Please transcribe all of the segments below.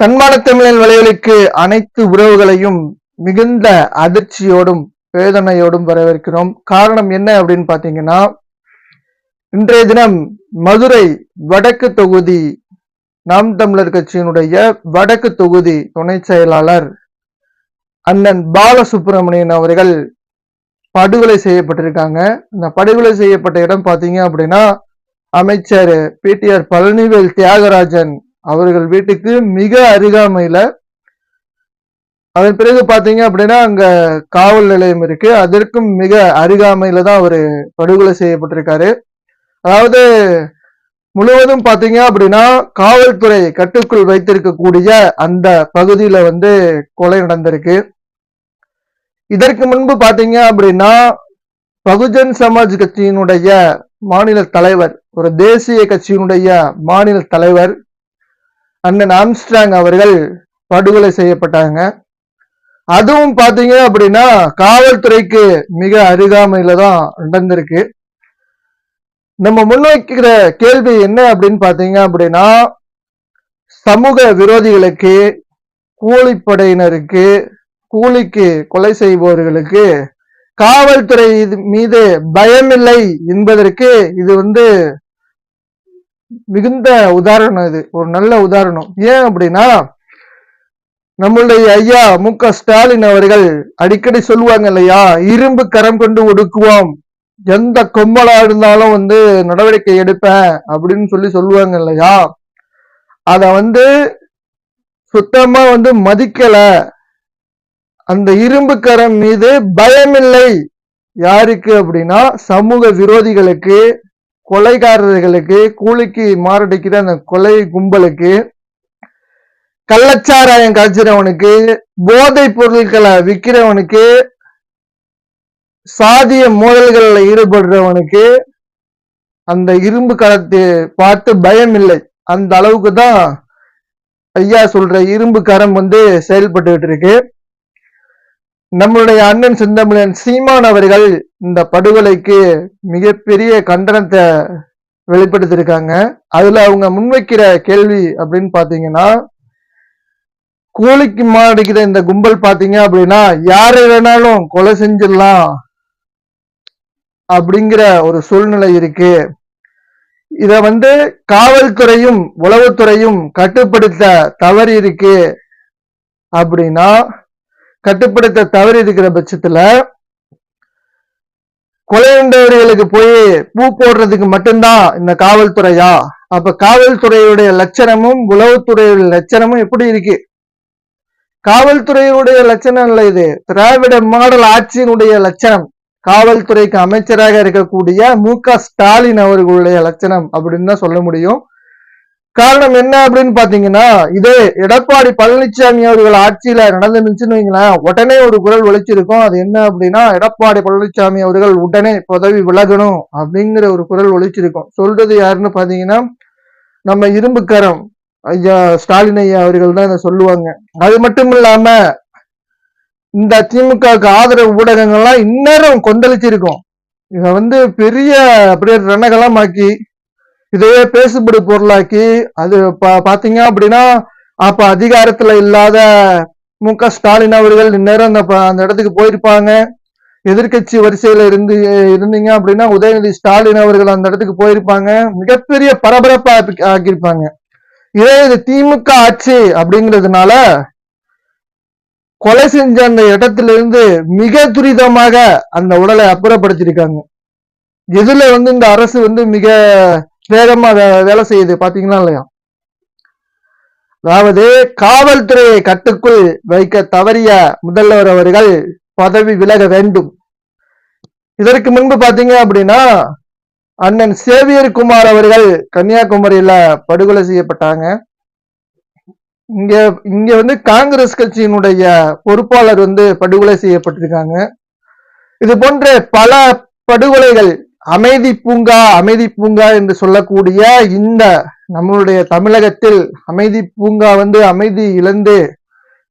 தன்மான தமிழன் வலையொலிக்கு அனைத்து உறவுகளையும் மிகுந்த அதிர்ச்சியோடும் வேதனையோடும் வரவேற்கிறோம். காரணம் என்ன அப்படின்னு பாத்தீங்கன்னா இன்றைய தினம் மதுரை வடக்கு தொகுதி நாம் தமிழர் கட்சியினுடைய வடக்கு தொகுதி துணை செயலாளர் அண்ணன் பாலசுப்ரமணியன் அவர்கள் படுகொலை செய்யப்பட்டிருக்காங்க. இந்த படுகொலை செய்யப்பட்ட இடம் பாத்தீங்க அப்படின்னா அமைச்சர் பிடிஆர் பழனிவேல் தியாகராஜன் அவர்கள் வீட்டுக்கு மிக அருகாமையில அதன் பிறகு பாத்தீங்க அப்படின்னா அங்க காவல் நிலையம் இருக்கு. அதற்கும் மிக அருகாமையில தான் அவரு படுகொலை செய்யப்பட்டிருக்காரு. அதாவது முழுவதும் பாத்தீங்க அப்படின்னா காவல்துறை கட்டுக்குள் வைத்திருக்கக்கூடிய அந்த பகுதியில வந்து கொலை நடந்திருக்கு. இதற்கு முன்பு பாத்தீங்க அப்படின்னா பகுஜன் சமாஜ் கட்சியினுடைய மாநில தலைவர் ஒரு தேசிய கட்சியினுடைய மாநில தலைவர் அண்ணன் ஆம்ஸ்ட்ராங் அவர்கள் படுகொலை செய்யப்பட்டாங்க. அதுவும் பார்த்தீங்க அப்படின்னா காவல்துறைக்கு மிக அருகாமையில தான் நடந்திருக்கு. நம்ம முன்வைக்கிற கேள்வி என்ன அப்படின்னு பார்த்தீங்க அப்படின்னா சமூக விரோதிகளுக்கு கூலிப்படையினருக்கு கூலிக்கு கொலை செய்பவர்களுக்கு காவல்துறை மீது பயமில்லை என்பதற்கு இது வந்து மிகுந்த உதாரணம் இது. ஒரு நல்ல உதாரணம். ஏன் அப்படின்னா நம்மளுடைய ஐயா மு க ஸ்டாலின் அவர்கள் அடிக்கடி சொல்லுவாங்க இல்லையா இரும்பு கரம் கொண்டு ஒடுக்குவோம். எந்த கொம்பலா இருந்தாலும் வந்து நடவடிக்கை எடுப்பேன் அப்படின்னு சொல்லி சொல்லுவாங்க இல்லையா. அத வந்து சுத்தமா வந்து மதிக்கல. அந்த இரும்பு கரம் மீது பயமில்லை. யாருக்கு அப்படின்னா சமூக விரோதிகளுக்கு கொலைகாரர்களுக்கு கூலிக்கு மாரடிக்கிற அந்த கொலை கும்பலுக்கு கள்ளச்சாராயம் காய்ச்சிறவனுக்கு போதைப் பொருட்களை விற்கிறவனுக்கு சாதிய மோதல்களில் ஈடுபடுறவனுக்கு அந்த இரும்பு கரத்தை பார்த்து பயம் இல்லை அந்த அளவுக்கு தான் ஐயா சொல்ற இரும்பு கரம் வந்து செயல்பட்டுக்கிட்டு இருக்கு. நம்மளுடைய அண்ணன் செந்தமிழன் சீமான் அவர்கள் இந்த படுகொலைக்கு மிகப்பெரிய கண்டனத்தை வெளிப்படுத்தியிருக்காங்க. அதுல அவங்க முன்வைக்கிற கேள்வி அப்படின்னு பாத்தீங்கன்னா கூலிக்கு மாடிக்கிற இந்த கும்பல் பாத்தீங்க அப்படின்னா யாரை வேணாலும் கொலை செஞ்சிடலாம் அப்படிங்கிற ஒரு சூழ்நிலை இருக்கு. இத வந்து காவல்துறையும் உளவுத்துறையும் கட்டுப்படுத்த தவறி இருக்கு அப்படின்னா கட்டுப்படுத்த தவறி இருக்கிற பட்சத்துல கொலையுண்டவர்களுக்கு போய் பூ போடுறதுக்கு மட்டும்தான் இந்த காவல்துறையா? அப்ப காவல்துறையுடைய லட்சணமும் உளவுத்துறையுடைய லட்சணமும் எப்படி இருக்கு? காவல்துறையுடைய லட்சணம் இல்ல இது. திராவிட மாடல் ஆட்சியினுடைய லட்சணம். காவல்துறைக்கு அமைச்சராக இருக்கக்கூடிய மு க ஸ்டாலின் அவர்களுடைய லட்சணம் அப்படின்னு தான் சொல்ல முடியும். காரணம் என்ன அப்படின்னு பாத்தீங்கன்னா இதே எடப்பாடி பழனிசாமி அவர்கள் ஆட்சியில நடந்துருந்துச்சுன்னு வைங்களேன் உடனே ஒரு குரல் ஒழிச்சிருக்கும் அது என்ன அப்படின்னா எடப்பாடி பழனிசாமி அவர்கள் உடனே பதவி விலகணும் அப்படிங்கிற ஒரு குரல் ஒழிச்சிருக்கும் சொல்றது யாருன்னு பாத்தீங்கன்னா நம்ம இரும்புக்கரம் ஐயா ஸ்டாலின் ஐயா அவர்கள் தான் இதை சொல்லுவாங்க. அது மட்டும் இல்லாம இந்த திமுகவுக்கு ஆதரவு ஊடகங்கள்லாம் இந்நேரம் கொந்தளிச்சிருக்கும். இதை வந்து பெரிய அப்படியே ரணகலமாக்கி இதையே பேசுபடு பொருளாக்கி அது பாத்தீங்க அப்படின்னா அப்ப அதிகாரத்துல இல்லாத மு க ஸ்டாலின் அவர்கள் இந்நேரம் அந்த அந்த இடத்துக்கு போயிருப்பாங்க. எதிர்க்கட்சி வரிசையில இருந்து இருந்தீங்க அப்படின்னா உதயநிதி ஸ்டாலின் அவர்கள் அந்த இடத்துக்கு போயிருப்பாங்க. மிகப்பெரிய பரபரப்பா ஆக்கி- ஆக்கியிருப்பாங்க. இதே இது திமுக ஆட்சி அப்படிங்கிறதுனால கொலை செஞ்ச அந்த இடத்துல இருந்து மிக துரிதமாக அந்த உடலை அப்புறப்படுத்தியிருக்காங்க. எதுல வந்து இந்த அரசு வந்து மிக வேகமா வே- வேலை செய்யுது பாத்தீங்களா இல்லையா? அதாவது காவல்துறையை கட்டுக்குள் வைக்க தவறிய முதல்வர் அவர்கள் பதவி விலக வேண்டும். இதற்கு முன்பு பாத்தீங்க அப்படின்னா அண்ணன் சேவியர் குமார் அவர்கள் கன்னியாகுமரியில படுகொலை செய்யப்பட்டாங்க. இங்க இங்க வந்து காங்கிரஸ் கட்சியினுடைய பொறுப்பாளர் வந்து படுகொலை செய்யப்பட்டிருக்காங்க. இது போன்ற பல படுகொலைகள் அமைதி பூங்கா அமைதி பூங்கா என்று சொல்லக்கூடிய இந்த நம்மளுடைய தமிழகத்தில் அமைதி பூங்கா வந்து அமைதி இழந்து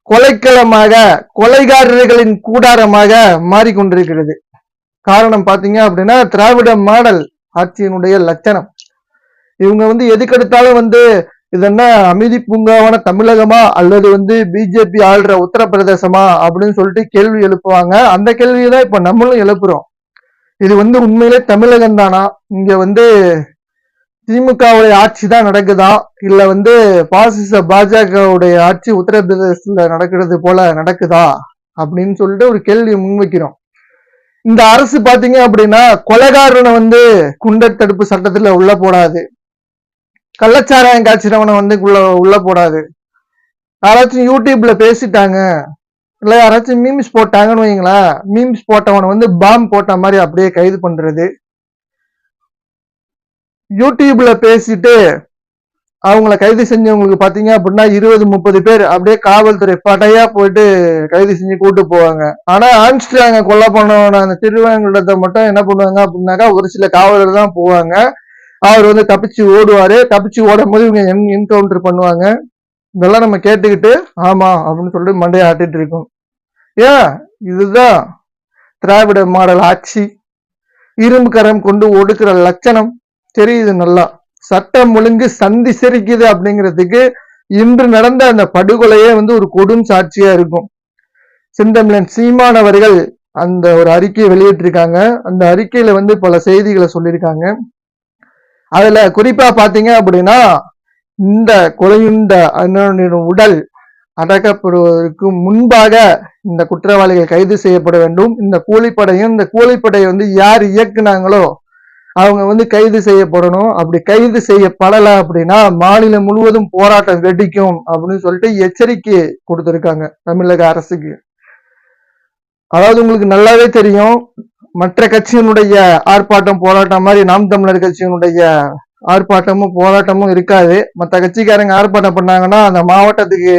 கொலைக்களமாக கொலைகாரர்களின் கூடாரமாக மாறிக்கொண்டிருக்கிறது. காரணம் பார்த்தீங்க அப்படின்னா திராவிட மாடல் ஆட்சியினுடைய லட்சணம். இவங்க வந்து எதுக்கெடுத்தாலும் வந்து இது என்ன அமைதி பூங்காவான தமிழகமா அல்லது வந்து பிஜேபி ஆள்ற உத்தரப்பிரதேசமா அப்படின்னு சொல்லிட்டு கேள்வி எழுப்புவாங்க. அந்த கேள்வியை தான் இப்ப நம்மளும் எழுப்புறோம். இது வந்து உண்மையிலே தமிழகம் தானா? இங்க வந்து திமுகவுடைய ஆட்சி தான் நடக்குதா? இல்ல வந்து பாசிச பாஜகவுடைய ஆட்சி உத்தரப்பிரதேசத்துல நடக்கிறது போல நடக்குதா? அப்படின்னு சொல்லிட்டு ஒரு கேள்வியை முன்வைக்கிறோம் இந்த அரசு பாத்தீங்க அப்படின்னா கொலைகாரனை வந்து குண்டர் தடுப்பு சட்டத்துல உள்ள போடாது. கள்ளச்சாராயம் காய்ச்சிறவனை வந்து உள்ள உள்ள போடாது. யாராச்சும் யூடியூப்ல பேசிட்டாங்க இல்லை யாராச்சும் மீம்ஸ் போட்டாங்கன்னு வைங்களேன் மீம்ஸ் போட்டவனை வந்து பாம் போட்ட மாதிரி அப்படியே கைது பண்ணுறது யூடியூப்ல பேசிட்டு அவங்கள கைது செஞ்சவங்களுக்கு பார்த்தீங்க அப்படின்னா இருபது முப்பது பேர் அப்படியே காவல்துறை படையா போயிட்டு கைது செஞ்சு கூட்டு போவாங்க. ஆனா ஆம்ஸ்டாங்க கொலை பண்ணவன அந்த திருவேங்கடத்தை மட்டும் என்ன பண்ணுவாங்க அப்படின்னாக்கா ஒரு சில காவலர் தான் போவாங்க. அவர் வந்து தப்பிச்சு ஓடுவாரு. தப்பிச்சு ஓடும் போது இவங்க என்கவுண்டர் பண்ணுவாங்க. இதெல்லாம் நம்ம கேட்டுக்கிட்டு ஆமா அப்படின்னு சொல்லிட்டு மண்டையை ஆட்டிட்டு இருக்கோம். ஏன் இதுதான் திராவிட மாடல் ஆட்சி. இரும்பு கரம் கொண்டு ஒடுக்கிற லட்சணம். தெரியுது நல்லா. சட்டம் ஒழுங்கு சந்தி சிரிக்குது அப்படிங்கிறதுக்கு இன்று நடந்த அந்த படுகொலையே வந்து ஒரு கொடும் சாட்சியா இருக்கும். செந்தமிழன் சீமான் அவர்கள் அந்த ஒரு அறிக்கையை வெளியிட்டிருக்காங்க. அந்த அறிக்கையில வந்து பல செய்திகளை சொல்லியிருக்காங்க. அதுல குறிப்பா பாத்தீங்க அப்படின்னா இந்த கொலையுண்ட அண்ணனின் உடல் அடக்கப்படுவதற்கு முன்பாக இந்த குற்றவாளிகள் கைது செய்யப்பட வேண்டும். இந்த கூலிப்படையும் இந்த கூலிப்படையை வந்து யார் இயக்குனாங்களோ அவங்க வந்து கைது செய்யப்படணும். அப்படி கைது செய்யப்படலை அப்படின்னா மாநிலம் முழுவதும் போராட்டம் வெடிக்கும் அப்படின்னு சொல்லிட்டு எச்சரிக்கை கொடுத்துருக்காங்க தமிழக அரசுக்கு. அதாவது உங்களுக்கு நல்லாவே தெரியும் மற்ற கட்சியினுடைய ஆர்ப்பாட்டம் போராட்டம் மாதிரி நாம் தமிழர் கட்சியினுடைய ஆர்ப்பாட்டமும் போராட்டமும் இருக்காது. மற்ற கட்சிக்காரங்க ஆர்ப்பாட்டம் பண்ணாங்கன்னா அந்த மாவட்டத்துக்கு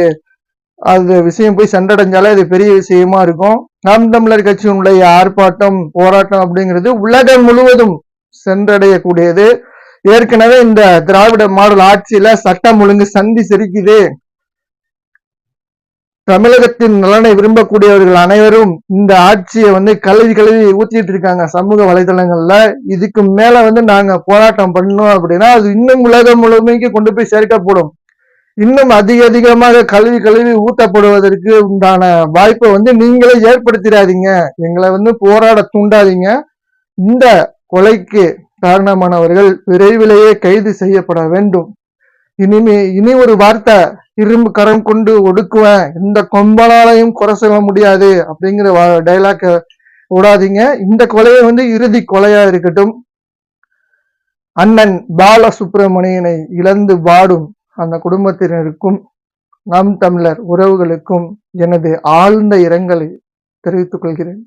அது விஷயம் போய் சென்றடைஞ்சாலே இது பெரிய விஷயமா இருக்கும். நாம் தமிழர் கட்சியினுடைய ஆர்ப்பாட்டம் போராட்டம் அப்படிங்கிறது உலகம் முழுவதும் சென்றடையக்கூடியது. ஏற்கனவே இந்த திராவிட மாடல் ஆட்சியில சட்டம் ஒழுங்கு சந்தி சிரிக்குது. தமிழகத்தின் நலனை விரும்பக்கூடியவர்கள் அனைவரும் இந்த ஆட்சியை வந்து கழுவி கழுவி ஊத்திட்டு இருக்காங்க சமூக வலைதளங்கள்ல. இதுக்கு மேல வந்து நாங்க போராட்டம் பண்ணோம் அப்படின்னா அது இன்னும் உலகம் முழுமைக்கு கொண்டு போய் சேர்க்கப்படும் இன்னும் அதிக அதிகமாக கல்வி கல்வி ஊட்டப்படுவதற்கு உண்டான வாய்ப்பை வந்து நீங்களே ஏற்படுத்திடாதீங்க. எங்களை வந்து போராட தூண்டாதீங்க. இந்த கொலைக்கு காரணமானவர்கள் விரைவிலேயே கைது செய்யப்பட வேண்டும். இனிமே இனி ஒரு வார்த்தை இரும்பு கரம் கொண்டு ஒடுக்குவேன். இந்த கொம்பனாலையும் குறை சொல்ல முடியாது அப்படிங்கிற டைலாக்க விடாதீங்க. இந்த கொலையை வந்து இறுதி கொலையா இருக்கட்டும். அண்ணன் பால சுப்பிரமணியனை இழந்து வாடும் அந்த குடும்பத்தினருக்கும் நம் தமிழர் உறவுகளுக்கும் எனது ஆழ்ந்த இரங்கலை தெரிவித்துக் கொள்கிறேன்.